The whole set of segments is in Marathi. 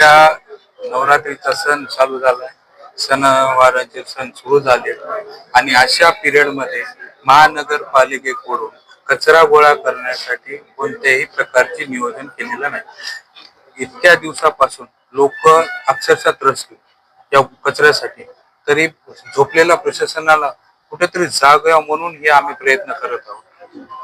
सध्या नवरात्रीचा सण चालू झालाय. सणवाराचे सण सुरू झाले आणि अशा पिरियडमध्ये महानगरपालिकेकडून कचरा गोळा करण्यासाठी कोणत्याही प्रकारचे नियोजन केलेलं नाही. इतक्या दिवसापासून लोक अक्षरशः त्रसले या कचऱ्यासाठी. तरी झोपलेल्या प्रशासनाला कुठेतरी जाग यावं म्हणून हे आम्ही प्रयत्न करत आहोत.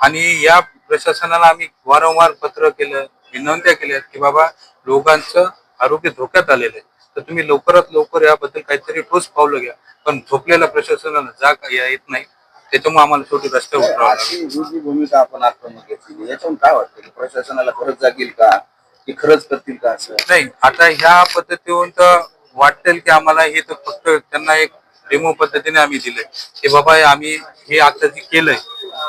आणि या प्रशासनाला आम्ही वारंवार पत्र केलं विनंत्या केल्या की बाबा लोकांचं आरोग्य धोक्यात आलेलं आहे. तर तुम्ही लवकरात लवकर याबद्दल काहीतरी ठोस पावलं घ्या. पण झोपलेल्या प्रशासनाला जाग येत नाही. त्याच्यामुळे आम्हाला शेवटी रस्त्यावर उतरावं लागलं. ही जी भूमिका आपण आक्रमक घेतली याच्यावरून काय वाटतं की प्रशासनाला खरंच जागील का? की खरंच करतील का असं? नाही आता ह्या पद्धतीवरून तर वाटेल की आम्हाला हे तर फक्त त्यांना एक डेमो पद्धतीने आम्ही दिलंय. की बाबा आम्ही हे आता जे केलंय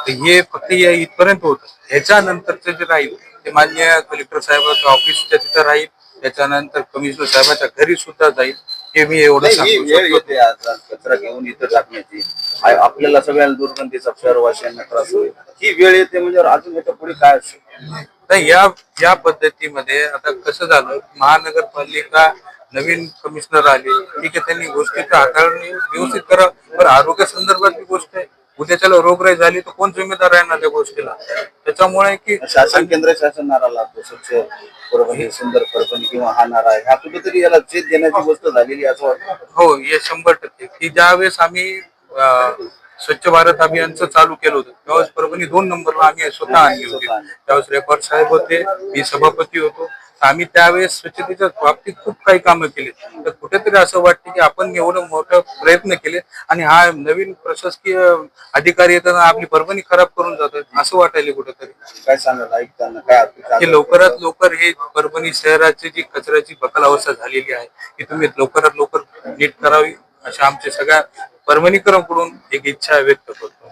तर हे फक्त या इथपर्यंत होत. ह्याच्यानंतरचं जे राहील ते मान्य कलेक्टर साहेबांच्या ऑफिसच्या तिथं राहील. त्याच्यानंतर कमिशनर साहेबाच्या घरी सुद्धा जाईल हे मी एवढं नाही, ही सांगू वेळ शकतो. येते आज आज कचरा घेऊन इथं टाकण्याची. आ- आपल्याला सगळ्याला दुर्गंधीचा शहरवासियांना त्रास होईल. ही वेळ येते म्हणजे अजून याच्यापुढे काय असेल नाही या या पद्धतीमध्ये आता कसं झालं? महानगरपालिका नवीन कमिशनर आले. ठीक आहे त्यांनी गोष्टीचं हाताळणी व्यवस्थित करा पण आरोग्य संदर्भातली गोष्ट आहे उद्याच्याला रोगराई झाली तर कोण जिम्मेदार आहे ना त्या गोष्टीला? त्याच्यामुळे की शासन केंद्र शासन नारा लागतो स्वच्छ परभणी सुंदर परभणी किंवा हा नारा आहे. हा कुठेतरी याला चेत देण्याची गोष्ट झालेली असं वाटतं? हो हे शंभर टक्के. की ज्यावेळेस आम्ही अं, स्वच्छ भारत अभियानचं चालू केलं होतं त्यावेळेस परभणी दोन नंबरला आम्ही स्वतः आणली होती. त्यावेळेस रेकॉर्ड साहेब होते मी सभापती होतो. आम्ही त्यावेळेस स्वच्छतेच्या बाबतीत खूप काही कामं केली. तर कुठेतरी असं वाटतं की आपण एवढं मोठं प्रयत्न केले आणि हा नवीन प्रशासकीय अधिकारी येताना आपली परभणी खराब करून जातात असं वाटायला कुठेतरी. काय सांगाल? ऐकताना काय की लवकरात लवकर हे परभणी शहराची जी कचऱ्याची बकल अवस्था झालेली आहे की तुम्ही लवकरात लवकर नीट करावी अशा आमच्या सगळ्या परभणीकरांकडून एक इच्छा व्यक्त करतो.